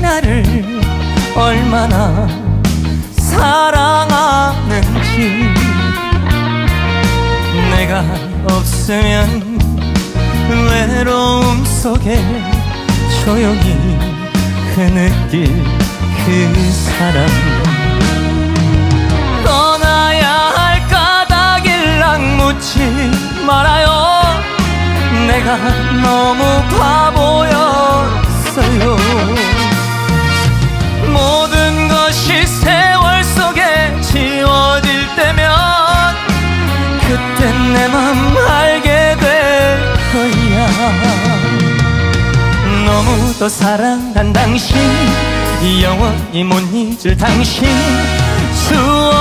나를 얼마나 사랑하는지 내가 없으면 외로움 속에 조용히 흐느낄 그 사람. 떠나야 할 까닭일랑 묻지 말아요. 내가 너무 바보 그땐 내 맘 알게 될 거야. 너무도 사랑한 당신 영원히 못 잊을 당신. 추억